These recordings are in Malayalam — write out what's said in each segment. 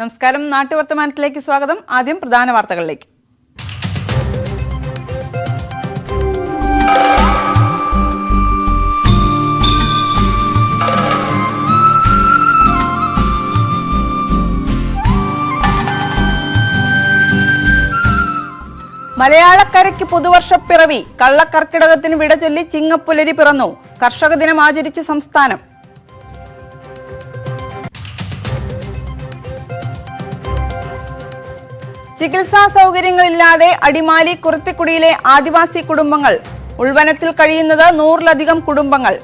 നമസ്കാരം. നാട്ടുവർത്തമാനത്തിലേക്ക് സ്വാഗതം. ആദ്യം പ്രധാന വാർത്തകളിലേക്ക്. മലയാളക്കരയ്ക്ക് പുതുവർഷ പുതുവർഷപ്പിറവി കള്ളക്കർക്കിടകത്തിന് വിട ചൊല്ലി ചിങ്ങപ്പുലരി പിറന്നു. കർഷക ദിനം ആചരിച്ച് സംസ്ഥാനം. ചികിത്സാ സൗകര്യങ്ങളില്ലാതെ അടിമാലി കുറത്തിക്കുടിയിലെ ആദിവാസി കുടുംബങ്ങൾ ഉൾവനത്തിൽ കഴിയുന്നത് നൂറിലധികം കുടുംബങ്ങൾ.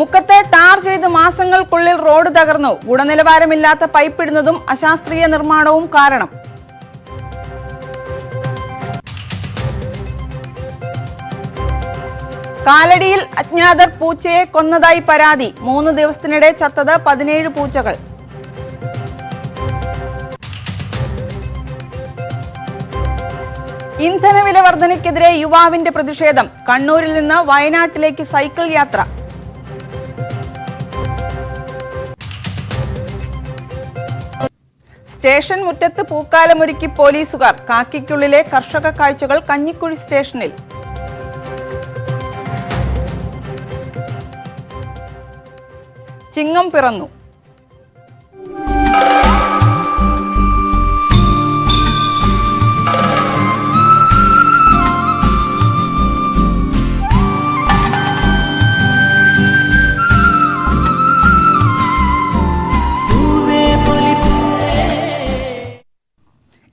മുക്കത്തെ ടാർ ചെയ്ത് മാസങ്ങൾക്കുള്ളിൽ റോഡ് തകർന്നു. ഗുണനിലവാരമില്ലാത്ത പൈപ്പിടുന്നതും അശാസ്ത്രീയ നിർമ്മാണവും കാരണം. കാലടിയിൽ അജ്ഞാതർ പൂച്ചയെ കൊന്നതായി പരാതി. മൂന്ന് ദിവസത്തിനിടെ ചത്തത് പതിനേഴ് പൂച്ചകൾ. ഇന്ധനവില വർധനയ്ക്കെതിരെ യുവാവിന്റെ പ്രതിഷേധം. കണ്ണൂരിൽ നിന്ന് വയനാട്ടിലേക്ക് സൈക്കിൾ യാത്ര. സ്റ്റേഷൻ മുറ്റത്ത് പൂക്കാലമൊരുക്കി പോലീസുകാർ. കാക്കിക്കുള്ളിലെ കർഷക കാഴ്ചകൾ കഞ്ഞിക്കുഴി സ്റ്റേഷനിൽ. ചിങ്ങം പിറന്നു.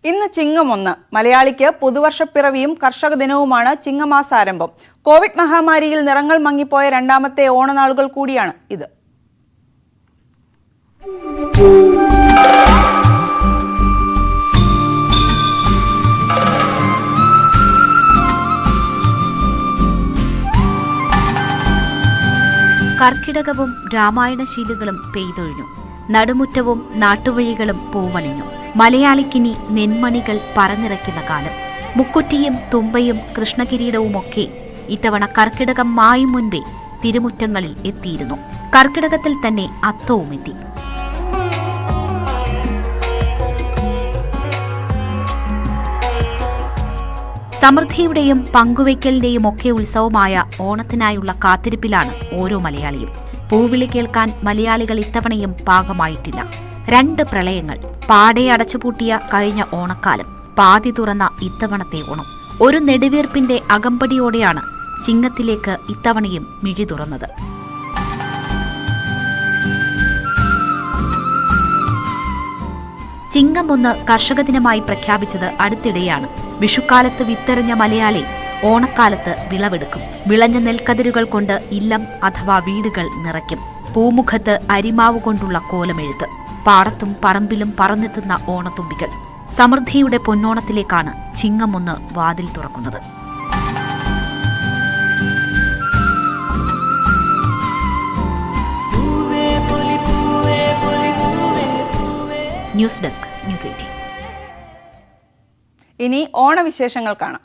ഇന്ന് ചിങ്ങം ഒന്ന് മലയാളിക്ക് പുതുവർഷപ്പിറവിയും കർഷക ദിനവുമാണ് ചിങ്ങമാസാരംഭം. കോവിഡ് മഹാമാരിയിൽ നിറങ്ങൾ മങ്ങിപ്പോയ രണ്ടാമത്തെ ഓണനാളുകൾ കൂടിയാണ് ഇത്. കർക്കിടകവും രാമായണശീലുകളും പെയ്തൊഴിഞ്ഞു. നടുമുറ്റവും നാട്ടുവഴികളും പൂവണിഞ്ഞു. മലയാളിക്കിനി നെന്മണികൾ പറന്നിറക്കുന്ന കാലം. മുക്കുറ്റിയും തുമ്പയും കൃഷ്ണകിരീടവുമൊക്കെ ഇത്തവണ കർക്കിടകം മായും മുൻപേ തിരുമുറ്റങ്ങളിൽ എത്തിയിരുന്നു. കർക്കിടകത്തിൽ തന്നെ അത്തവും സമൃദ്ധിയുടെയും പങ്കുവയ്ക്കലിന്റെയും ഒക്കെ ഉത്സവമായ ഓണത്തിനായുള്ള കാത്തിരിപ്പിലാണ് ഓരോ മലയാളിയും. പൂവിളി കേൾക്കാൻ മലയാളികൾ ഇത്തവണയും പാകമായിട്ടില്ല. രണ്ട് പ്രളയങ്ങൾ. പാടെ അടച്ചുപൂട്ടിയ കഴിഞ്ഞ ഓണക്കാലം. പാതി തുറന്ന ഇത്തവണത്തെ ഓണം. ഒരു നെടുവീർപ്പിന്റെ അകമ്പടിയോടെയാണ് ചിങ്ങത്തിലേക്ക് ഇത്തവണയും മിഴി തുറന്നത് ചിങ്ങം ഒന്ന് കർഷക ദിനമായി പ്രഖ്യാപിച്ചത് അടുത്തിടെയാണ്. വിഷുക്കാലത്ത് വിത്തെറിഞ്ഞ മലയാളി ഓണക്കാലത്ത് വിളവെടുക്കും. വിളഞ്ഞ നെൽക്കതിരുകൾ കൊണ്ട് ഇല്ലം അഥവാ വീടുകൾ നിറയ്ക്കും. പൂമുഖത്ത് അരിമാവ് കൊണ്ടുള്ള കോലമെഴുത്ത്. പാടത്തും പറമ്പിലും പറന്നെത്തുന്ന ഓണത്തുമ്പികൾ. സമൃദ്ധിയുടെ പൊന്നോണത്തിലേക്കാണ് ചിങ്ങം ഒന്ന് വാതിൽ തുറക്കുന്നത്. News desk news eighteen. ഇനി ഓണവിശേഷങ്ങൾ കാണാം.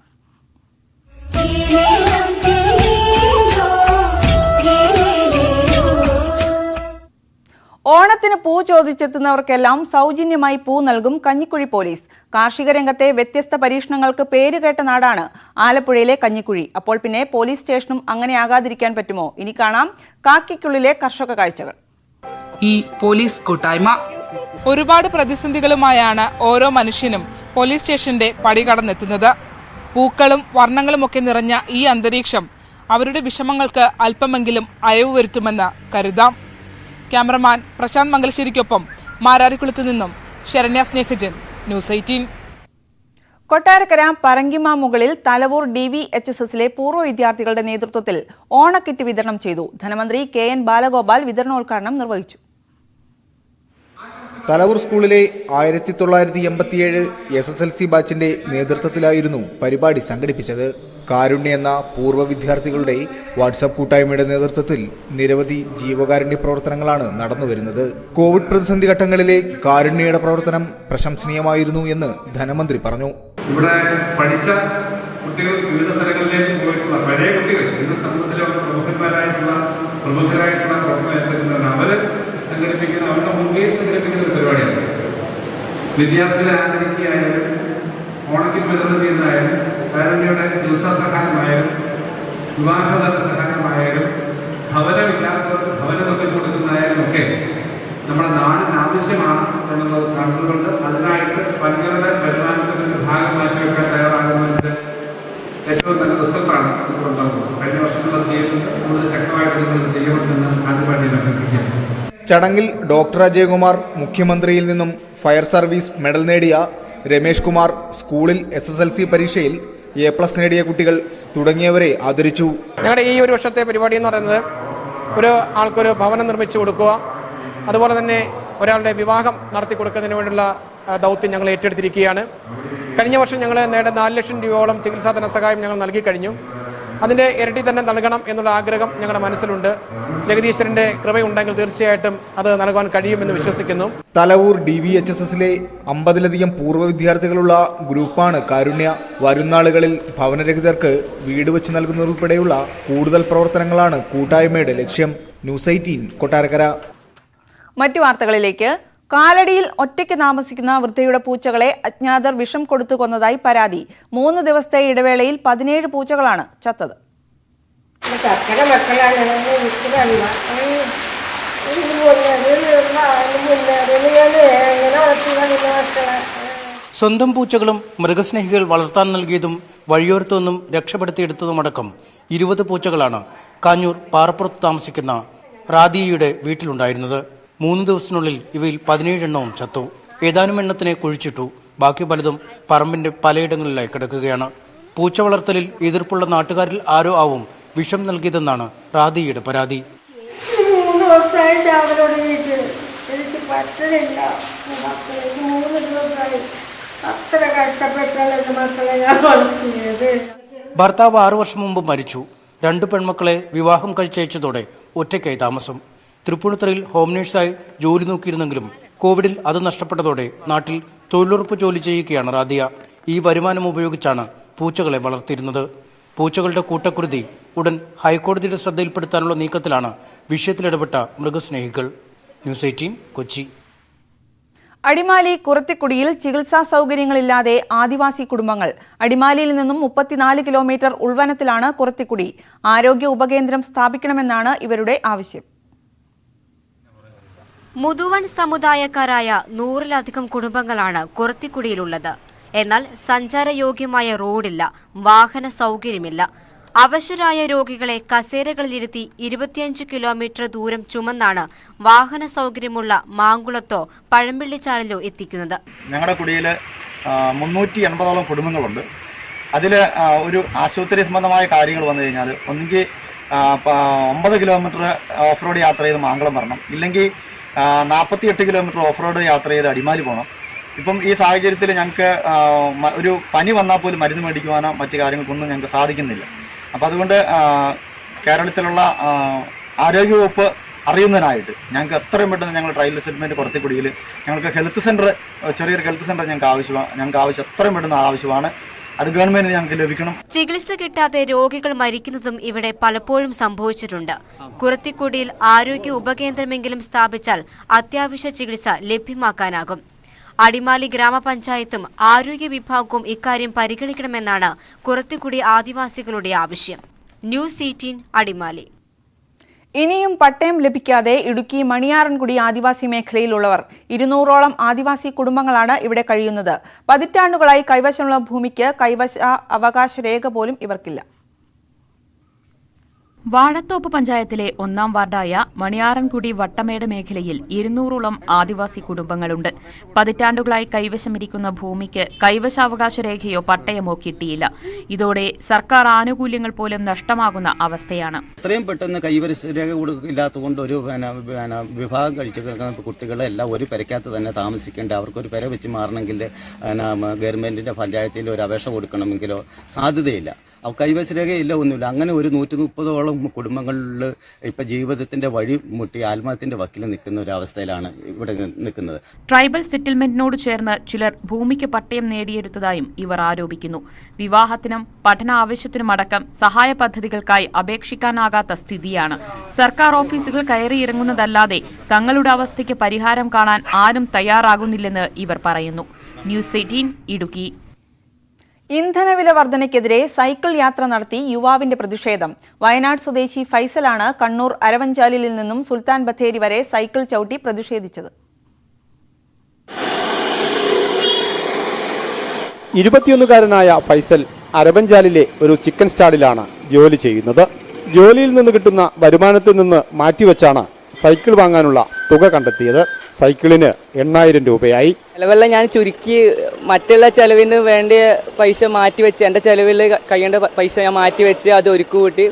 ഓണത്തിന് പൂ ചോദിച്ചെത്തുന്നവർക്കെല്ലാം സൗജന്യമായി പൂ നൽകും കഞ്ഞിക്കുഴി പോലീസ്. കാർഷിക രംഗത്തെ വ്യത്യസ്ത പരീക്ഷണങ്ങൾക്ക് പേരുകേട്ട നാടാണ് ആലപ്പുഴയിലെ കഞ്ഞിക്കുഴി. അപ്പോൾ പിന്നെ പോലീസ് സ്റ്റേഷനും അങ്ങനെ ആകാതിരിക്കാൻ പറ്റുമോ? ഇനി കാണാം കാക്കിക്കുള്ളിലെ കർഷക കാഴ്ചകൾ. ഈ പോലീസ് കൂട്ടായ്മ ഒരുപാട് പ്രതിസന്ധികളുമായാണ് ഓരോ മനുഷ്യനും പോലീസ് സ്റ്റേഷന്റെ പടി കടന്നെത്തുന്നത്. പൂക്കളും വർണങ്ങളുമൊക്കെ നിറഞ്ഞ ഈ അന്തരീക്ഷം അവരുടെ വിഷമങ്ങൾക്ക് അല്പമെങ്കിലും അയവ് വരുത്തുമെന്ന് കരുതാം. ക്യാമറമാൻ പ്രശാന്ത് മംഗലശ്ശേരിക്കൊപ്പം മാരാരിക്കുളത്ത് നിന്നും Saranya Snehajan news eighteen. Kottarakkara പറങ്കിമാമുകളിൽ Thalavoor D V H S എസിലെ പൂർവ വിദ്യാർത്ഥികളുടെ നേതൃത്വത്തിൽ ഓണക്കിറ്റ് വിതരണം ചെയ്തു. ധനമന്ത്രി കെ എൻ ബാലഗോപാൽ വിതരണോദ്ഘാടനം നിർവഹിച്ചു. തലവൂർ സ്കൂളിലെ ആയിരത്തി തൊള്ളായിരത്തി എൺപത്തിയേഴ് എസ് എസ് എൽ സി ബാച്ചിന്റെ നേതൃത്വത്തിലായിരുന്നു പരിപാടി സംഘടിപ്പിച്ചത്. കാരുണ്യ എന്ന പൂർവ വിദ്യാർത്ഥികളുടെ വാട്സപ്പ് കൂട്ടായ്മയുടെ നേതൃത്വത്തിൽ നിരവധി ജീവകാരുണ്യ പ്രവർത്തനങ്ങളാണ് നടന്നുവരുന്നത്. കോവിഡ് പ്രതിസന്ധി ഘട്ടങ്ങളിലെ കാരുണ്യയുടെ പ്രവർത്തനം പ്രശംസനീയമായിരുന്നു എന്ന് ധനമന്ത്രി പറഞ്ഞു. ഇവിടെ പഠിച്ച കുട്ടികൾ വിവിധ വിദ്യാർത്ഥികളെ ആദരിക്കുകയായാലും ഓണക്കിൽ വിതരണം ചെയ്യുന്നതായാലും കാരുണ്യയുടെ ചികിത്സാ സഹായമായാലും വിവാഹതല സഹായമായാലും ഭവനമില്ലാത്തവർക്ക് ഭവനം നിർമ്മിച്ചു കൊടുക്കുന്നതായാലും ഒക്കെ നമ്മുടെ നാടിന് ആവശ്യമാണ് എന്നുള്ളത് കണ്ടുകൊണ്ട് അതിനായിട്ട് പങ്കുകളുടെ വരുമാനത്തിന്റെ ഭാഗമാക്കി വെക്കാൻ തയ്യാറാകുന്നതിന്റെ ഏറ്റവും നല്ല റിസൾട്ടാണ് ഉണ്ടാകുന്നത് കഴിഞ്ഞ വർഷങ്ങളിൽ ചെയ്യുന്നത് കൂടുതൽ ശക്തമായിട്ട് നിങ്ങൾ ചെയ്യണമെന്ന് ആദ്യമായിട്ട് അഭ്യർത്ഥിക്കാം ചടങ്ങിൽ ഡോക്ടർ അജയകുമാർ മുഖ്യമന്ത്രിയിൽ നിന്നും ഫയർ സർവീസ് മെഡൽ നേടിയ രമേഷ് കുമാർ സ്കൂളിൽ എസ് എസ് എൽ സി പരീക്ഷയിൽ എ പ്ലസ് നേടിയ കുട്ടികൾ തുടങ്ങിയവരെ ആദരിച്ചു. ഞങ്ങളുടെ ഈ ഒരു വർഷത്തെ പരിപാടി എന്ന് പറയുന്നത് ഒരു ആൾക്കൊരു ഭവനം നിർമ്മിച്ചു കൊടുക്കുക അതുപോലെ തന്നെ ഒരാളുടെ വിവാഹം നടത്തി കൊടുക്കുന്നതിന് വേണ്ടിയുള്ള ദൗത്യം ഞങ്ങൾ ഏറ്റെടുത്തിരിക്കുകയാണ്. കഴിഞ്ഞ വർഷം ഞങ്ങൾ നേടെ നാല് ലക്ഷം രൂപയോളം ചികിത്സാ ധനസഹായം ഞങ്ങൾ നൽകി കഴിഞ്ഞു. അതിന്റെ ഇരട്ടി തന്നെ നൽകണം എന്നുള്ള ആഗ്രഹം ഞങ്ങളുടെ മനസ്സിലുണ്ട്. ജഗദീശ്വരന്റെ കൃപയുണ്ടെങ്കിൽ തീർച്ചയായിട്ടും അത് നൽകാൻ കഴിയുമെന്ന് വിശ്വസിക്കുന്നു. Thalavoor D V H S എസിലെ അമ്പതിലധികം പൂർവ വിദ്യാർത്ഥികളുള്ള ഗ്രൂപ്പാണ് കാരുണ്യ. വരുന്നാളുകളിൽ ഭവനരഹിതർക്ക് വീട് വെച്ച് നൽകുന്നതുൾപ്പെടെയുള്ള കൂടുതൽ പ്രവർത്തനങ്ങളാണ് കൂട്ടായ്മയുടെ ലക്ഷ്യം. News eighteen Kottarakkara. മറ്റു വാർത്തകളിലേക്ക് കാലടിയിൽ ഒറ്റയ്ക്ക് താമസിക്കുന്ന വൃദ്ധയുടെ പൂച്ചകളെ അജ്ഞാതർ വിഷം കൊടുത്തു കൊന്നതായി പരാതി. മൂന്ന് ദിവസത്തെ ഇടവേളയിൽ പതിനേഴ് പൂച്ചകളാണ് ചത്തത്. സ്വന്തം പൂച്ചകളും മൃഗസ്നേഹികൾ വളർത്താൻ നൽകിയതും വഴിയോരത്തുനിന്നും രക്ഷപ്പെടുത്തിയെടുത്തതുമടക്കം ഇരുപത് പൂച്ചകളാണ് കാഞ്ഞൂർ പാറപ്പുറത്ത് താമസിക്കുന്ന റാദിയയുടെ വീട്ടിലുണ്ടായിരുന്നത്. മൂന്ന് ദിവസത്തിനുള്ളിൽ ഇവയിൽ പതിനേഴെണ്ണവും ചത്തു. ഏതാനും എണ്ണത്തിനെ കുഴിച്ചിട്ടു. ബാക്കി പലതും പറമ്പിന്റെ പലയിടങ്ങളിലായി കിടക്കുകയാണ്. പൂച്ച വളർത്തലിൽ എതിർപ്പുള്ള നാട്ടുകാരിൽ ആരോ ആവും വിഷം നൽകിയതെന്നാണ് റാദിയുടെ പരാതി. ഭർത്താവ് ആറു വർഷം മുമ്പ് മരിച്ചു. രണ്ടു പെൺമക്കളെ വിവാഹം കഴിച്ചയച്ചതോടെ ഒറ്റയ്ക്കായി താമസം. തൃപ്പൂണിത്തുറയിൽ ഹോം നേഴ്സായി ജോലി നോക്കിയിരുന്നെങ്കിലും കോവിഡിൽ അത് നഷ്ടപ്പെട്ടതോടെ നാട്ടിൽ തൊഴിലുറപ്പ് ജോലി ചെയ്യുകയാണ് റാദിയ. ഈ വരുമാനം ഉപയോഗിച്ചാണ് പൂച്ചകളെ വളർത്തിയിരുന്നത്. പൂച്ചകളുടെ കൂട്ടക്കുരുതി ഉടൻ ഹൈക്കോടതിയുടെ ശ്രദ്ധയിൽപ്പെടുത്താനുള്ള നീക്കത്തിലാണ് വിഷയത്തിലിടപെട്ട മൃഗസ്നേഹികൾ. News eighteen Kochi. അടിമാലി കുറത്തിക്കുടിയിൽ ചികിത്സാ സൗകര്യങ്ങളില്ലാതെ ആദിവാസി കുടുംബങ്ങൾ. അടിമാലിയിൽ നിന്നും മുപ്പത്തിനാല് കിലോമീറ്റർ ഉൾവനത്തിലാണ് കുറത്തിക്കുടി. ആരോഗ്യ ഉപകേന്ദ്രം സ്ഥാപിക്കണമെന്നാണ് ഇവരുടെ ആവശ്യം. മുതുവൻ സമുദായക്കാരായ നൂറിലധികം കുടുംബങ്ങളാണ് കുറത്തിക്കുടിയിലുള്ളത്. എന്നാൽ സഞ്ചാരയോഗ്യമായ റോഡില്ല വാഹന സൗകര്യമില്ല. അവശരായ രോഗികളെ കസേരകളിലിരുത്തി ഇരുപത്തിയഞ്ച് കിലോമീറ്റർ ദൂരം ചുമന്നാണ് വാഹന സൗകര്യമുള്ള മാങ്കുളത്തോ പഴമ്പിള്ളിച്ചാലിലോ എത്തിക്കുന്നത്. ഞങ്ങളുടെ കുടിയിൽ മുന്നൂറ്റി എൺപതോളം കുടുംബങ്ങളുണ്ട്. അതിൽ ഒരു ആശുപത്രി സംബന്ധമായ കാര്യങ്ങൾ വന്നു കഴിഞ്ഞാൽ ഒന്നുകിൽ ഒമ്പത് കിലോമീറ്റർ ഓഫ് റോഡ് യാത്ര ചെയ്ത് മാങ്കുളം വരണം. ഇല്ലെങ്കിൽ നാൽപ്പത്തി എട്ട് കിലോമീറ്റർ ഓഫ് റോഡ് യാത്ര ചെയ്ത് അടിമാലി പോകണം ഇപ്പം ഈ സാഹചര്യത്തിൽ ഞങ്ങൾക്ക് ഒരു പനി വന്നാൽ പോലും മരുന്ന് മേടിക്കുവാനോ മറ്റു കാര്യങ്ങൾക്കൊന്നും ഞങ്ങൾക്ക് സാധിക്കുന്നില്ല. അപ്പം അതുകൊണ്ട് കേരളത്തിലുള്ള ആരോഗ്യവകുപ്പ് അറിയുന്നതിനായിട്ട് ഞങ്ങൾക്ക് എത്രയും പെട്ടെന്ന് ഞങ്ങൾ ട്രയൽ സെറ്റിൽമെന്റ് കുറത്തിക്കുടിയിൽ ഞങ്ങൾക്ക് ഹെൽത്ത് സെന്റർ ചെറിയൊരു ഹെൽത്ത് സെന്റർ ഞങ്ങൾക്ക് ആവശ്യമാണ് ഞങ്ങൾക്ക് ആവശ്യം എത്രയും പെട്ടെന്ന് ആവശ്യമാണ്. അത് ഞങ്ങൾക്ക് ലഭിക്കണം. ചികിത്സ കിട്ടാതെ രോഗികൾ മരിക്കുന്നതും ഇവിടെ പലപ്പോഴും സംഭവിച്ചിട്ടുണ്ട്. കുറത്തിക്കുടിയിൽ ആരോഗ്യ ഉപകേന്ദ്രമെങ്കിലും സ്ഥാപിച്ചാൽ അത്യാവശ്യ ചികിത്സ ലഭ്യമാക്കാനാകും. അടിമാലി ഗ്രാമപഞ്ചായത്തും ആരോഗ്യ വിഭാഗവും ഇക്കാര്യം പരിഗണിക്കണമെന്നാണ് കുറത്തിക്കുടി ആദിവാസികളുടെ ആവശ്യം. News eighteen Adimali. ഇനിയും പട്ടയം ലഭിക്കാതെ ഇടുക്കി മണിയാറൻകുടി ആദിവാസി മേഖലയിലുള്ളവർ. ഇരുന്നൂറോളം ആദിവാസി കുടുംബങ്ങളാണ് ഇവിടെ കഴിയുന്നത്. പതിറ്റാണ്ടുകളായി കൈവശമുള്ള ഭൂമിക്ക് കൈവശ അവകാശ രേഖ പോലും ഇവർക്കില്ല. വാഴത്തോപ്പ് പഞ്ചായത്തിലെ ഒന്നാം വാർഡായ മണിയാറൻകുടി വട്ടമേട് മേഖലയിൽ ഇരുന്നൂറോളം ആദിവാസി കുടുംബങ്ങളുണ്ട്. പതിറ്റാണ്ടുകളായി കൈവശമിരിക്കുന്ന ഭൂമിക്ക് കൈവശാവകാശ രേഖയോ പട്ടയമോ കിട്ടിയില്ല. ഇതോടെ സർക്കാർ ആനുകൂല്യങ്ങൾ പോലും നഷ്ടമാകുന്ന അവസ്ഥയാണ്. എത്രയും പെട്ടെന്ന് കൈവശ രേഖ ഇല്ലാത്തതുകൊണ്ട് ഒരു വിഭാഗം കഴിച്ചു കിടക്കുന്ന കുട്ടികളെല്ലാം ഒരു പെരക്കകത്ത് തന്നെ താമസിക്കേണ്ട അവർക്കൊരു പെര വെച്ച് മാറണമെങ്കിൽ ഗവൺമെന്റിന്റെ പഞ്ചായത്തിൽ ഒരു അപേക്ഷ കൊടുക്കണമെങ്കിലോ സാധ്യതയില്ല. അവ കൈവശരേഖയില്ല ഒന്നുമില്ല. അങ്ങനെ ഒരു നൂറ്റി മുപ്പതോളം കുടുംബങ്ങളിൽ ഇപ്പം ജീവിതത്തിന്റെ വഴി മുട്ടി ആത്മഹത്യന്റെ വക്കിൽ നിൽക്കുന്ന ഒരു അവസ്ഥയിലാണ് ഇവിടെ നിൽക്കുന്നത്. ട്രൈബൽ സെറ്റിൽമെന്റിനോട് ചേർന്ന് ചിലർ ഭൂമിക്ക് പട്ടയം നേടിയെടുത്തതായും ഇവർ ആരോപിക്കുന്നു. വിവാഹത്തിനും പഠന ആവശ്യത്തിനുമടക്കം സഹായ പദ്ധതികൾക്കായി അപേക്ഷിക്കാനാകാത്ത സ്ഥിതിയാണ്. സർക്കാർ ഓഫീസുകൾ കയറിയിറങ്ങുന്നതല്ലാതെ തങ്ങളുടെ അവസ്ഥയ്ക്ക് പരിഹാരം കാണാൻ ആരും തയ്യാറാകുന്നില്ലെന്ന് ഇവർ പറയുന്നു. News eighteen Idukki. ഇന്ധനവില വർധനയ്ക്കെതിരെ സൈക്കിൾ യാത്ര നടത്തി യുവാവിന്റെ പ്രതിഷേധം. വയനാട് സ്വദേശി ഫൈസലാണ് കണ്ണൂർ അരവഞ്ചാലിൽ നിന്നും സുൽത്താൻ ബത്തേരി വരെ സൈക്കിൾ ചവിട്ടി പ്രതിഷേധിച്ചത്. ഇരുപത്തിയൊന്നുകാരനായ ഫൈസൽ അരവഞ്ചാലിലെ ഒരു ചിക്കൻ സ്റ്റാളിലാണ് ജോലി ചെയ്യുന്നത്. ജോലിയിൽ നിന്ന് കിട്ടുന്ന വരുമാനത്തിൽ നിന്ന് മാറ്റിവെച്ചാണ് സൈക്കിൾ വാങ്ങാനുള്ള തുക കണ്ടെത്തിയത് സൈക്കിളിന് എണ്ണായിരം രൂപയായി. ചിലവെല്ലാം ഞാൻ ചുരുക്കി മറ്റുള്ള ചെലവിന് വേണ്ട പൈസ മാറ്റി വെച്ച് എന്റെ ചെലവിൽ കഴിയേണ്ട പൈസ ഞാൻ മാറ്റി വെച്ച് അത് ഒരുക്കു കൂട്ടി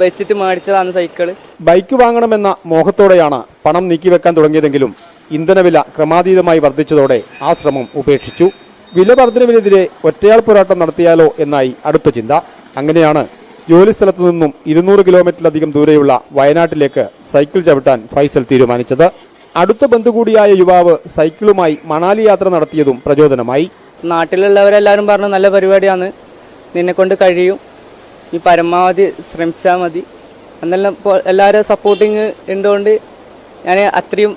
വെച്ചിട്ട് മേടിച്ചതാണ് സൈക്കിൾ ബൈക്ക് വാങ്ങണമെന്ന മോഹത്തോടെയാണ് പണം നീക്കിവെക്കാൻ തുടങ്ങിയതെങ്കിലും ഇന്ധനവില ക്രമാതീതമായി വർദ്ധിച്ചതോടെ ആ ശ്രമം ഉപേക്ഷിച്ചു. വില വർധനവിനെതിരെ ഒറ്റയാൾ പോരാട്ടം നടത്തിയാലോ എന്നായി അടുത്ത ചിന്ത. അങ്ങനെയാണ് ജോലി സ്ഥലത്തു നിന്നും ഇരുന്നൂറ് കിലോമീറ്ററിലധികം ദൂരെയുള്ള വയനാട്ടിലേക്ക് സൈക്കിൾ ചവിട്ടാൻ ഫൈസൽ തീരുമാനിച്ചത്. അടുത്ത ബന്ധു കൂടിയായ യുവാവ് സൈക്കിളുമായി മണാലി യാത്ര നടത്തിയതും പ്രചോദനമായി. നാട്ടിലുള്ളവരെല്ലാവരും പറഞ്ഞു നല്ല പരിപാടിയാണ്. നിന്നെ കൊണ്ട് കഴിയും. ഈ പരമാവധി ശ്രമിച്ചാൽ മതി. എന്നെല്ലാം എല്ലാവരും സപ്പോർട്ടിങ് ഉണ്ടുകൊണ്ട് ഞാൻ അത്രയും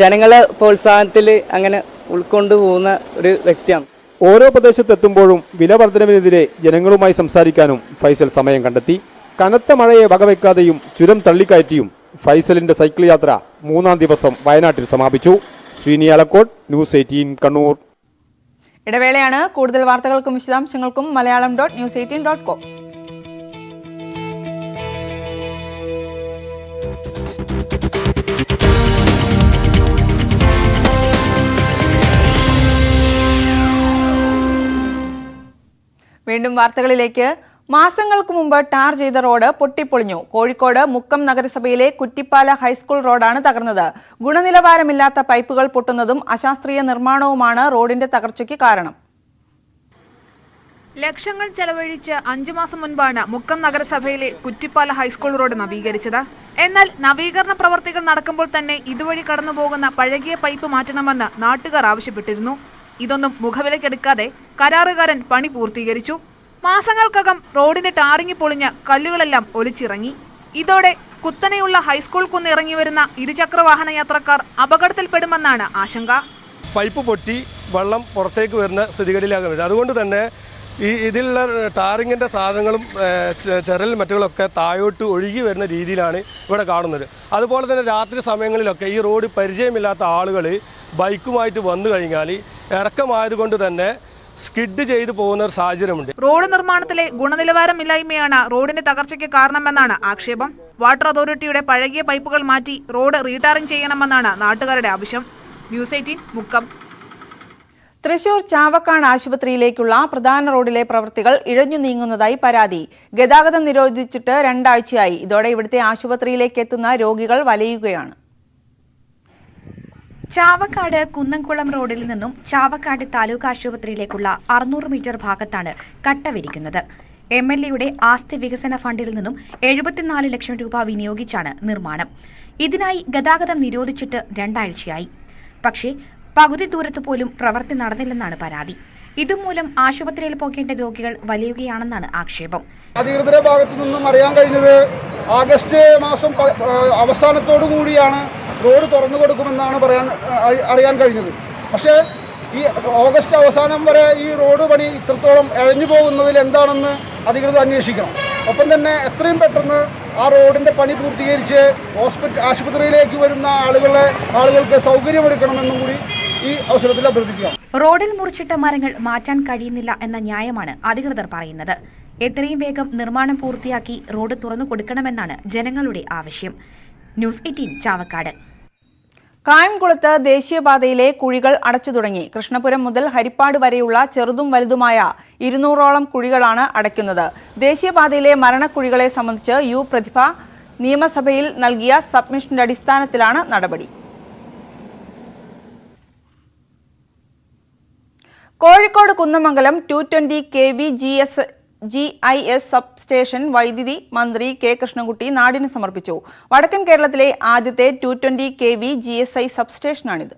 ജനങ്ങളെ പ്രോത്സാഹനത്തിൽ അങ്ങനെ ഉൾക്കൊണ്ട് പോകുന്ന ഒരു വ്യക്തിയാണ്. ഓരോ പ്രദേശത്തെത്തുമ്പോഴും വില വർധനവിനെതിരെ ജനങ്ങളുമായി സംസാരിക്കാനും ഫൈസൽ സമയം കണ്ടെത്തി. കനത്ത മഴയെ വകവെക്കാതെയും ചുരം തള്ളിക്കയറ്റിയും ഫൈസലിന്റെ സൈക്കിൾ യാത്ര മൂന്നാം ദിവസം വയനാട്ടിൽ സമാപിച്ചു. ശ്രീനിയാലക്കോട് ന്യൂസ് എയ്റ്റീൻ കണ്ണൂർ. ഇടവേളയാണ് കൂടുതൽ വാർത്തകൾക്കും വിശദാംശങ്ങൾക്കും Malayalam dot news eighteen dot com. വീണ്ടും വാർത്തകളിലേക്ക്. മാസങ്ങൾക്ക് മുമ്പ് ടാർ ചെയ്ത റോഡ് പൊട്ടിപ്പൊളിഞ്ഞു. കോഴിക്കോട് മുക്കം നഗരസഭയിലെ കുറ്റിപ്പാല ഹൈസ്കൂൾ റോഡാണ് തകർന്നത്. ഗുണനിലവാരമില്ലാത്ത പൈപ്പുകൾ പൊട്ടുന്നതും അശാസ്ത്രീയ നിർമ്മാണവുമാണ് റോഡിന്റെ തകർച്ചയ്ക്ക് കാരണം. ലക്ഷങ്ങൾ ചെലവഴിച്ച് അഞ്ചു മാസം മുൻപാണ് മുക്കം നഗരസഭയിലെ കുറ്റിപ്പാല ഹൈസ്കൂൾ റോഡ് നവീകരിച്ചത്. എന്നാൽ നവീകരണ പ്രവർത്തികൾ നടക്കുമ്പോൾ തന്നെ ഇതുവഴി കടന്നുപോകുന്ന പഴകിയ പൈപ്പ് മാറ്റണമെന്ന് നാട്ടുകാർ ആവശ്യപ്പെട്ടിരുന്നു. ഇതൊന്നും മുഖവിലക്കെടുക്കാതെ കരാറുകാരൻ പണി പൂർത്തീകരിച്ചു. മാസങ്ങൾക്കകം റോഡിന് ടാറിങ്ങി പൊളിഞ്ഞ കല്ലുകളെല്ലാം ഒലിച്ചിറങ്ങി. ഇതോടെ കുത്തനെയുള്ള ഹൈസ്കൂൾ കുന്ന് ഇറങ്ങി വരുന്ന ഇരുചക്ര വാഹന യാത്രക്കാർ അപകടത്തിൽപ്പെടുമെന്നാണ് ആശങ്ക. പൈപ്പ് പൊട്ടി വെള്ളം പുറത്തേക്ക് വരുന്ന സ്ഥിതികളിലാണ് വരുന്നത്. അതുകൊണ്ട് തന്നെ ഈ ഇതിലുള്ള ടാറിങ്ങിന്റെ സാധനങ്ങളും ചെറൽ മറ്റുകളൊക്കെ താഴോട്ട് ഒഴുകി വരുന്ന രീതിയിലാണ് ഇവിടെ കാണുന്നത്. അതുപോലെ തന്നെ രാത്രി സമയങ്ങളിലൊക്കെ ഈ റോഡ് പരിചയമില്ലാത്ത ആളുകൾ ബൈക്കുമായിട്ട് വന്നു കഴിഞ്ഞാൽ ഇറക്കമായതുകൊണ്ട് തന്നെ സ്കിഡ് ചെയ്തു പോകുന്ന ഒരു സാഹചര്യമുണ്ട്. റോഡ് നിർമ്മാണത്തിലെ ഗുണനിലവാരമില്ലായ്മയാണ് റോഡിന്റെ തകർച്ചയ്ക്ക് കാരണമെന്നാണ് ആക്ഷേപം. വാട്ടർ അതോറിറ്റിയുടെ പഴകിയ പൈപ്പുകൾ മാറ്റി റോഡ് റീടാറിംഗ് ചെയ്യണമെന്നാണ് നാട്ടുകാരുടെ ആവശ്യം. News eighteen Mukkam. Thrissur Chavakkad ആശുപത്രിയിലേക്കുള്ള പ്രധാന റോഡിലെ പ്രവൃത്തികൾ ഇഴഞ്ഞു നീങ്ങുന്നതായി പരാതി. ഗതാഗതം നിരോധിച്ചിട്ട് രണ്ടാഴ്ചയായി. ഇതോടെ ഇവിടുത്തെ ആശുപത്രിയിലേക്ക് എത്തുന്ന രോഗികൾ വലയുകയാണ്. ചാവക്കാട് കുന്നംകുളം റോഡിൽ നിന്നും ചാവക്കാട് താലൂക്ക് ആശുപത്രിയിലേക്കുള്ള അറുന്നൂറ് മീറ്റർ ഭാഗത്താണ് കട്ട വിരിക്കുന്നത്. എം എൽ എയുടെ ആസ്തി വികസന ഫണ്ടിൽ നിന്നും എഴുപത്തിനാല് ലക്ഷം രൂപ വിനിയോഗിച്ചാണ് നിർമ്മാണം. ഇതിനായി ഗതാഗതം നിരോധിച്ചിട്ട് രണ്ടാഴ്ചയായി. പക്ഷേ പകുതി ദൂരത്ത് പോലും പ്രവൃത്തി നടന്നില്ലെന്നാണ് പരാതി. ഇതുമൂലം ആശുപത്രിയിൽ പോകേണ്ട രോഗികൾ വലയുകയാണെന്നാണ് ആക്ഷേപം. അധികൃതരുടെ ഭാഗത്തു നിന്നും അറിയാൻ കഴിഞ്ഞത് ആഗസ്റ്റ് മാസം അവസാനത്തോടു കൂടിയാണ് റോഡ് തുറന്നു കൊടുക്കുമെന്നാണ് പറയാൻ അറിയാൻ കഴിഞ്ഞത്. പക്ഷേ ഈ ഓഗസ്റ്റ് അവസാനം വരെ ഈ റോഡ് പണി ഇത്രത്തോളം എഴഞ്ഞു പോകുന്നതിൽ എന്താണെന്ന് അധികൃതർ അന്വേഷിക്കണം. ഒപ്പം തന്നെ എത്രയും പെട്ടെന്ന് ആ റോഡിന്റെ പണി പൂർത്തീകരിച്ച് ഹോസ്പിറ്റൽ ആശുപത്രിയിലേക്ക് വരുന്ന ആളുകളെ ആളുകൾക്ക് സൗകര്യമൊരുക്കണമെന്നും കൂടി ഈ അവസരത്തിൽ അഭ്യർത്ഥിക്കാം റോഡിൽ മുറിച്ചിട്ട മരങ്ങൾ മാറ്റാൻ കഴിയുന്നില്ല എന്ന ന്യായമാണ് അധികൃതർ പറയുന്നത്. എത്രയും വേഗം നിർമ്മാണം പൂർത്തിയാക്കി റോഡ് തുറന്നു കൊടുക്കണമെന്നാണ് ജനങ്ങളുടെ ആവശ്യം. News eighteen Chavakkad. കായംകുളത്ത് ദേശീയപാതയിലെ കുഴികൾ അടച്ചു തുടങ്ങി. കൃഷ്ണപുരം മുതൽ ഹരിപ്പാട് വരെയുള്ള ചെറുതും വലുതുമായ ഇരുന്നൂറോളം കുഴികളാണ് അടയ്ക്കുന്നത്. ദേശീയപാതയിലെ മരണക്കുഴികളെ സംബന്ധിച്ച് യു പ്രതിഭ നിയമസഭയിൽ നൽകിയ സബ്മിഷന്റെ അടിസ്ഥാനത്തിലാണ് നടപടി. Kozhikode Kunnamangalam two twenty K V G S G I S substation വൈദ്യുതി മന്ത്രി കെ കൃഷ്ണൻകുട്ടി നാടിന് സമർപ്പിച്ചു. വടക്കൻ കേരളത്തിലെ ആദ്യത്തെ two twenty K V G S I sub സ്റ്റേഷനാണിത്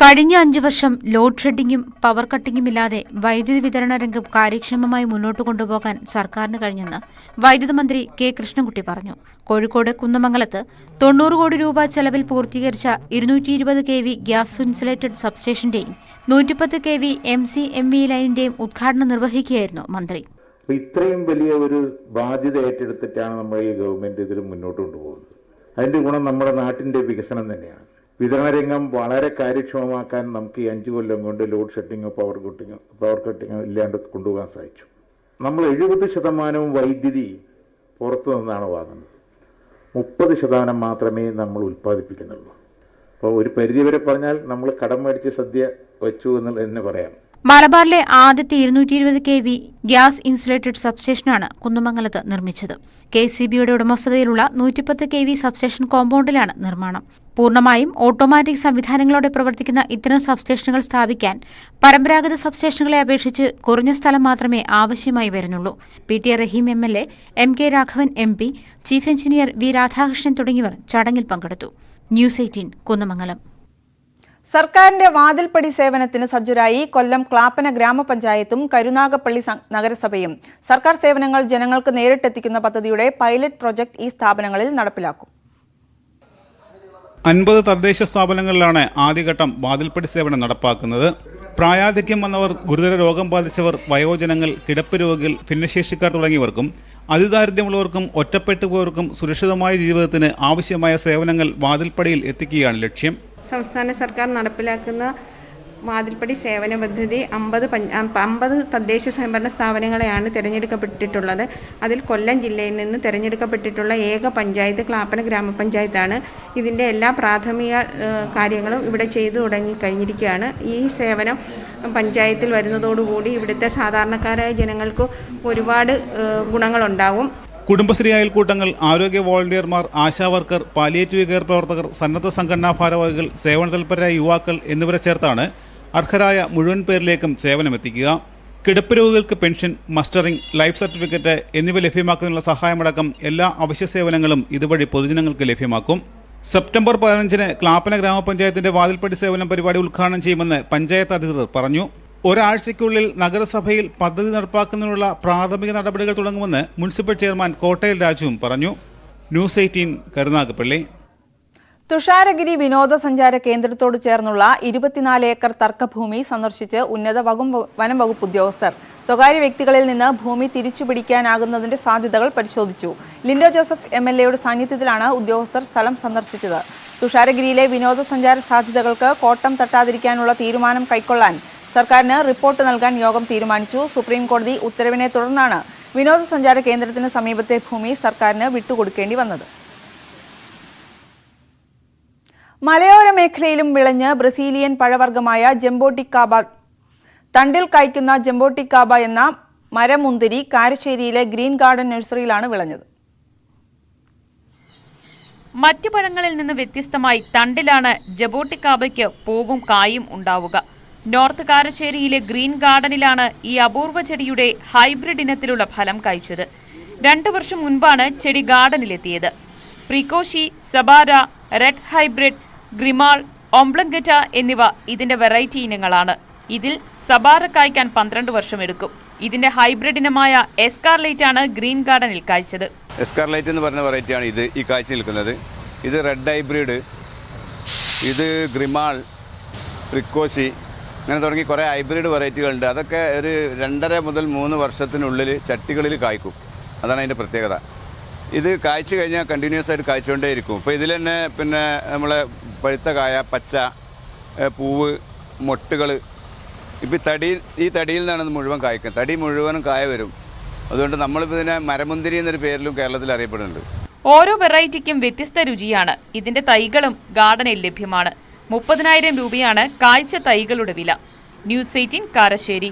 കഴിഞ്ഞ അഞ്ചു വർഷം ലോഡ് ഷെഡിങ്ങും പവർ കട്ടിങ്ങും ഇല്ലാതെ വൈദ്യുതി വിതരണ രംഗം കാര്യക്ഷമമായി മുന്നോട്ട് കൊണ്ടുപോകാൻ സർക്കാരിന് കഴിഞ്ഞെന്ന് വൈദ്യുത മന്ത്രി കെ കൃഷ്ണൻകുട്ടി പറഞ്ഞു. കോഴിക്കോട് കുന്നമംഗലത്ത് തൊണ്ണൂറ് കോടി രൂപ ചെലവിൽ പൂർത്തീകരിച്ച ഇരുന്നൂറ്റി ഇരുപത് കെ വി ഗ്യാസ് ഇൻസുലേറ്റഡ് സബ്സ്റ്റേഷന്റെയും നൂറ്റിപ്പത്ത് K V M C M V ലൈനിന്റെയും ഉദ്ഘാടനം നിർവഹിക്കുകയായിരുന്നു മന്ത്രി. ഇത്രയും വലിയ ഒരു ബാധ്യത ഏറ്റെടുത്തിട്ടാണ് നമ്മൾ ഈ ഗവൺമെന്റ് ഇതിൽ മുന്നോട്ട് കൊണ്ടുപോകുന്നത്. അതിന്റെ ഗുണം നമ്മുടെ നാട്ടിന്റെ വികസനം തന്നെയാണ്. വിതരണ രംഗം വളരെ കാര്യക്ഷമമാക്കാൻ നമുക്ക് ഈ അഞ്ചു കൊല്ലം കൊണ്ട് ലോഡ് ഷെഡിങ്ങോ പവർ കട്ടിങ്ങോ പവർ കട്ടിങ്ങോ ഇല്ലാണ്ട് കൊണ്ടുപോകാൻ സാധിച്ചു. നമ്മൾ എഴുപത് ശതമാനവും വൈദ്യുതി പുറത്തു നിന്നാണ് വാങ്ങുന്നത്. മുപ്പത് ശതമാനം മാത്രമേ നമ്മൾ ഉൽപ്പാദിപ്പിക്കുന്നുള്ളൂ. അപ്പോൾ ഒരു പരിധിവരെ പറഞ്ഞാൽ നമ്മൾ കടം മേടിച്ച് സദ്യ വെച്ചു എന്ന് തന്നെ പറയാം. മലബാറിലെ ആദ്യത്തെ ഇരുന്നൂറ്റി ഇരുപത് കെ വി ഗ്യാസ് ഇൻസുലേറ്റഡ് സബ്സ്റ്റേഷനാണ് കുന്നമംഗലത്ത് നിർമ്മിച്ചത്. കെ സി ബിയുടെ ഉടമസ്ഥതയിലുള്ള നൂറ്റിപ്പത്ത് കെ വി സബ്സ്റ്റേഷൻ കോമ്പൗണ്ടിലാണ് നിർമ്മാണം. പൂർണമായും ഓട്ടോമാറ്റിക് സംവിധാനങ്ങളോടെ പ്രവർത്തിക്കുന്ന ഇത്തരം സബ്സ്റ്റേഷനുകൾ സ്ഥാപിക്കാൻ പരമ്പരാഗത സബ്സ്റ്റേഷനുകളെ അപേക്ഷിച്ച് കുറഞ്ഞ സ്ഥലം മാത്രമേ ആവശ്യമായി വരുന്നുള്ളൂ. P T Raheem M L A M K Raghavan M P chief engineer V Radhakrishnan തുടങ്ങിയവർ ചടങ്ങിൽ പങ്കെടുത്തു. News eighteen Kunnamangalam. സർക്കാരിന്റെ വാതിൽപ്പടി സേവനത്തിന് സജ്ജരായി കൊല്ലം ക്ലാപ്പന ഗ്രാമപഞ്ചായത്തും കരുനാഗപ്പള്ളി നഗരസഭയും. സർക്കാർ സേവനങ്ങൾ ജനങ്ങൾക്ക് നേരിട്ടെത്തിക്കുന്ന പദ്ധതിയുടെ പൈലറ്റ് പ്രൊജക്ട് ഈ സ്ഥാപനങ്ങളിൽ നടപ്പിലാക്കും. അൻപത് തദ്ദേശ സ്ഥാപനങ്ങളിലാണ് ആദ്യഘട്ടം വാതിൽപ്പടി സേവനം നടപ്പാക്കുന്നത്. പ്രായാധിക്യം വന്നവർ ഗുരുതര രോഗം ബാധിച്ചവർ വയോജനങ്ങൾ കിടപ്പ് രോഗികൾ ഭിന്നശേഷിക്കാർ തുടങ്ങിയവർക്കും അതിദാരിദ്ര്യമുള്ളവർക്കും ഒറ്റപ്പെട്ടു പോയവർക്കും സുരക്ഷിതമായ ജീവിതത്തിന് ആവശ്യമായ സേവനങ്ങൾ വാതിൽപ്പടിയിൽ എത്തിക്കുകയാണ് ലക്ഷ്യം. സംസ്ഥാന സർക്കാർ നടപ്പിലാക്കുന്ന വാതിൽപ്പടി സേവന പദ്ധതി അമ്പത് അമ്പത് തദ്ദേശ സ്വയംഭരണ സ്ഥാപനങ്ങളെയാണ് തിരഞ്ഞെടുക്കപ്പെട്ടിട്ടുള്ളത്. അതിൽ കൊല്ലം ജില്ലയിൽ നിന്ന് തിരഞ്ഞെടുക്കപ്പെട്ടിട്ടുള്ള ഏക പഞ്ചായത്ത് ക്ലാപ്പന ഗ്രാമപഞ്ചായത്താണ്. ഇതിന്റെ എല്ലാ പ്രാഥമിക കാര്യങ്ങളും ഇവിടെ ചെയ്തു തുടങ്ങി കഴിഞ്ഞിരിക്കുകയാണ്. ഈ സേവനം പഞ്ചായത്തിൽ വരുന്നതോടുകൂടി ഇവിടുത്തെ സാധാരണക്കാരായ ജനങ്ങൾക്ക് ഒരുപാട് ഗുണങ്ങളുണ്ടാകും കുടുംബശ്രീ അയൽക്കൂട്ടങ്ങൾ ആരോഗ്യ വോളണ്ടിയർമാർ ആശാവർക്കർ പാലിയേറ്റീവ് കെയർ പ്രവർത്തകർ സന്നദ്ധ സംഘടനാ ഭാരവാഹികൾ സേവന തൽപരരായ യുവാക്കൾ എന്നിവരെ ചേർത്താണ് അർഹരായ മുഴുവൻ പേരിലേക്കും സേവനമെത്തിക്കുക. കിടപ്പ് രോഗികൾക്ക് പെൻഷൻ മസ്റ്ററിംഗ് ലൈഫ് സർട്ടിഫിക്കറ്റ് എന്നിവ ലഭ്യമാക്കുന്നതിനുള്ള സഹായമടക്കം എല്ലാ അവശ്യ സേവനങ്ങളും ഇതുവഴി പൊതുജനങ്ങൾക്ക് ലഭ്യമാക്കും. സെപ്റ്റംബർ പതിനഞ്ചിന് ക്ലാപ്പന ഗ്രാമപഞ്ചായത്തിന്റെ വാതിൽപ്പടി സേവനം പരിപാടി ഉദ്ഘാടനം ചെയ്യുമെന്ന് പഞ്ചായത്ത് അധികൃതർ പറഞ്ഞു. ഒരാഴ്ചയ്ക്കുള്ളിൽ നഗരസഭയിൽ പദ്ധതി നടപ്പാക്കുന്നതിനുള്ള പ്രാഥമിക നടപടികൾ തുടങ്ങുമെന്ന് മുനിസിപ്പൽ ചെയർമാൻ കോട്ടയിൽ രാജുവും പറഞ്ഞു. News eighteen Karunagappally. തുഷാരഗിരി വിനോദസഞ്ചാര കേന്ദ്രത്തോട് ചേർന്നുള്ള ഇരുപത്തിനാല് ഏക്കർ തർക്കഭൂമി സന്ദർശിച്ച് ഉന്നത വനം വകുപ്പ് ഉദ്യോഗസ്ഥർ. സ്വകാര്യ വ്യക്തികളിൽ നിന്ന് ഭൂമി തിരിച്ചുപിടിക്കാനാകുന്നതിന്റെ സാധ്യതകൾ പരിശോധിച്ചു. ലിൻഡോ ജോസഫ് എം എൽ എയുടെ സാന്നിധ്യത്തിലാണ് ഉദ്യോഗസ്ഥർ സ്ഥലം സന്ദർശിച്ചത്. തുഷാരഗിരിയിലെ വിനോദസഞ്ചാര സാധ്യതകൾക്ക് കോട്ടം തട്ടാതിരിക്കാനുള്ള തീരുമാനം കൈക്കൊള്ളാൻ സർക്കാരിന് റിപ്പോർട്ട് നൽകാൻ യോഗം തീരുമാനിച്ചു. സുപ്രീം കോടതി ഉത്തരവിനെ തുടർന്നാണ് വിനോദസഞ്ചാര കേന്ദ്രത്തിന് സമീപത്തെ ഭൂമി സർക്കാരിന് വിട്ടുകൊടുക്കേണ്ടി വന്നത്. മലയോര മേഖലയിലും വിളഞ്ഞ് ബ്രസീലിയൻ പഴവർഗമായ ജംബോട്ടിക്കാബ തണ്ടിൽ കായ്ക്കുന്ന ജംബോട്ടിക്കാബ എന്ന മരമുന്തിരി കാരശ്ശേരിയിലെ ഗ്രീൻ ഗാർഡൻ നഴ്സറിയിലാണ് വിളഞ്ഞത്. മറ്റു പഴങ്ങളിൽ നിന്ന് വ്യത്യസ്തമായി തണ്ടിലാണ് ജബോട്ടിക്കാബയ്ക്ക് പൂവും കായും ഉണ്ടാവുക. നോർത്ത് കാരശ്ശേരിയിലെ ഗ്രീൻ ഗാർഡനിലാണ് ഈ അപൂർവ ചെടിയുടെ ഹൈബ്രിഡ് ഇനത്തിലുള്ള ഫലം കായ്ച്ചത്. രണ്ടു വർഷം മുൻപാണ് ചെടി ഗാർഡനിലെത്തിയത്. പ്രിക്കോഷി സബാര റെഡ് ഹൈബ്രിഡ് ഗ്രിമാൾ ഒംബ്ലങ്കറ്റ എന്നിവ ഇതിന്റെ വെറൈറ്റി ഇനങ്ങളാണ്. ഇതിൽ സബാര കായ്ക്കാൻ പന്ത്രണ്ട് വർഷമെടുക്കും ഇതിന്റെ ഹൈബ്രിഡ് ഇനമായ എസ്കാർലൈറ്റ് ആണ് ഗ്രീൻ ഗാർഡനിൽ കായ്ച്ചത്. എസ്കാർലൈറ്റ് എന്ന് പറയുന്ന വെറൈറ്റിയാണ് ഇത് ഈ കാഴ്ച നിൽക്കുന്നത്. ഇത് റെഡ് ഹൈബ്രിഡ് ഇത് ഗ്രിമാൾ റിക്കോശി അങ്ങനെ തുടങ്ങി കുറേ ഹൈബ്രിഡ് വെറൈറ്റികളുണ്ട് അതൊക്കെ ഒരു രണ്ടര മുതൽ മൂന്ന് വർഷത്തിനുള്ളിൽ ചട്ടികളിൽ കായ്ക്കും. അതാണ് അതിന്റെ പ്രത്യേകത. ഇത് കായ്ച്ചു കഴിഞ്ഞാൽ കണ്ടിന്യൂസ് ആയിട്ട് കായ്ച്ചുകൊണ്ടേ ഇരിക്കും ഇപ്പോൾ ഇതിൽ തന്നെ പിന്നെ നമ്മളെ പഴുത്ത കായ പച്ച പൂവ് മൊട്ടുകൾ ഇപ്പോൾ തടി ഈ തടിയിൽ നിന്നാണ് ഇത് മുഴുവൻ കായ്ക്കുക തടി മുഴുവനും കായ വരും. അതുകൊണ്ട് നമ്മളിപ്പോൾ ഇതിനെ മരമുന്തിരി എന്നൊരു പേരിലും കേരളത്തിൽ അറിയപ്പെടുന്നുണ്ട്. ഓരോ വെറൈറ്റിക്കും വ്യത്യസ്ത രുചിയാണ്. ഇതിന്റെ തൈകളും ഗാർഡനിൽ ലഭ്യമാണ്. മുപ്പതിനായിരം രൂപയാണ് കാഴ്ച തൈകളുടെ വില. News eighteen Karassery.